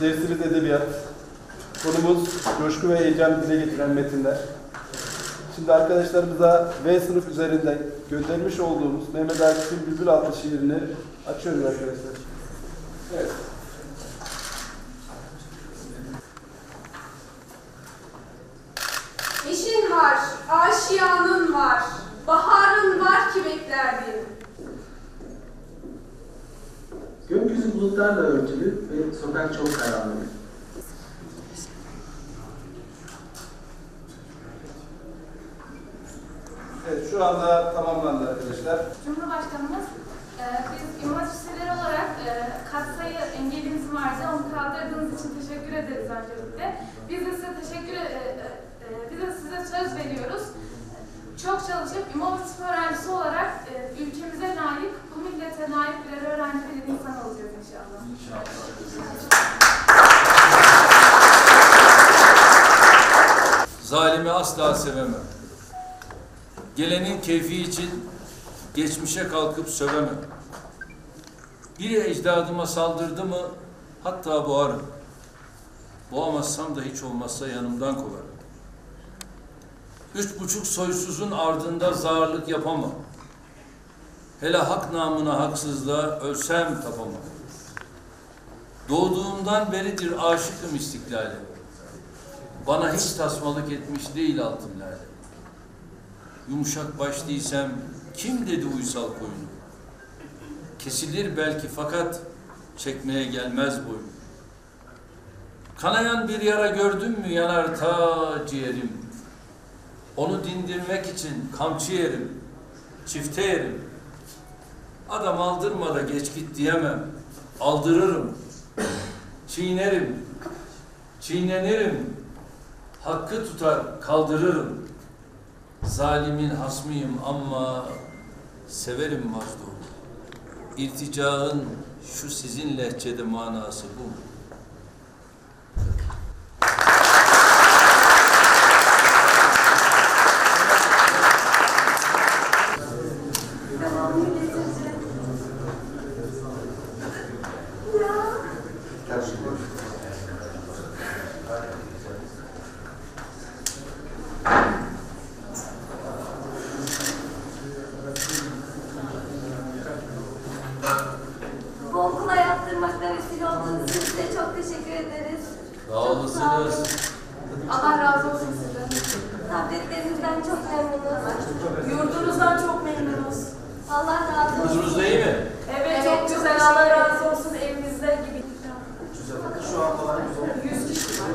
dersimiz edebiyat. Konumuz coşku ve heyecan dile getiren metinler. Şimdi arkadaşlarımıza V sınıf üzerinden göndermiş olduğumuz Mehmet Akif'in Bülbül adlı şiirini açıyorum arkadaşlar. Evet. Eşin var, aşiyanın var, baharın var ki beklerdin. Gökyüzü bulutlarla örtülü ve sokak çok karanlık. Evet şu anda tamamlandı arkadaşlar. Cumhurbaşkanımız e, biz imaj liseleri olarak e, katsayı engelimiz vardı. Onu kaldırdığınız için teşekkür ederiz öncelikle. Biz de size teşekkür e, e, e, biz de size söz veriyoruz. Çok çalışıp İmam Hatip öğrencisi olarak e, ülkemize layık, bu millete layık birer öğrenci Zalimi asla sevemem. Gelenin keyfi için geçmişe kalkıp sövemem. Biri ecdadıma saldırdı mı hatta boğarım. Boğamazsam da hiç olmazsa yanımdan kovarım. Üç buçuk soysuzun ardında zarlık yapamam. Hele hak namına haksızlığa ölsem tapamam. Doğduğumdan beridir aşıkım istiklale. Bana hiç tasmalık etmiş değil altın lale. Yumuşak baş değilsem kim dedi uysal koyunu? Kesilir belki fakat çekmeye gelmez boyun. Kanayan bir yara gördün mü yanar ta ciğerim. Onu dindirmek için kamçı yerim, çifte yerim. Adam aldırma da geç git diyemem. Aldırırım, çiğnerim, çiğnenirim, hakkı tutar kaldırırım. Zalimin hasmıyım ama severim mazlumu. İrticaın şu sizin lehçede manası bu mu? Bu okula yaptırmakta vesile olduğunuz için size çok teşekkür ederiz. Sağ olasınız. Allah razı olsun sizden. Tabletlerinizden çok memnunuz. Yurdunuzdan çok memnunuz. Allah razı olsun. Huzurunuz iyi mi? Evet, çok güzel. Allah razı olsun evimizde gibi. Şu an falan güzel. 100 kişi var.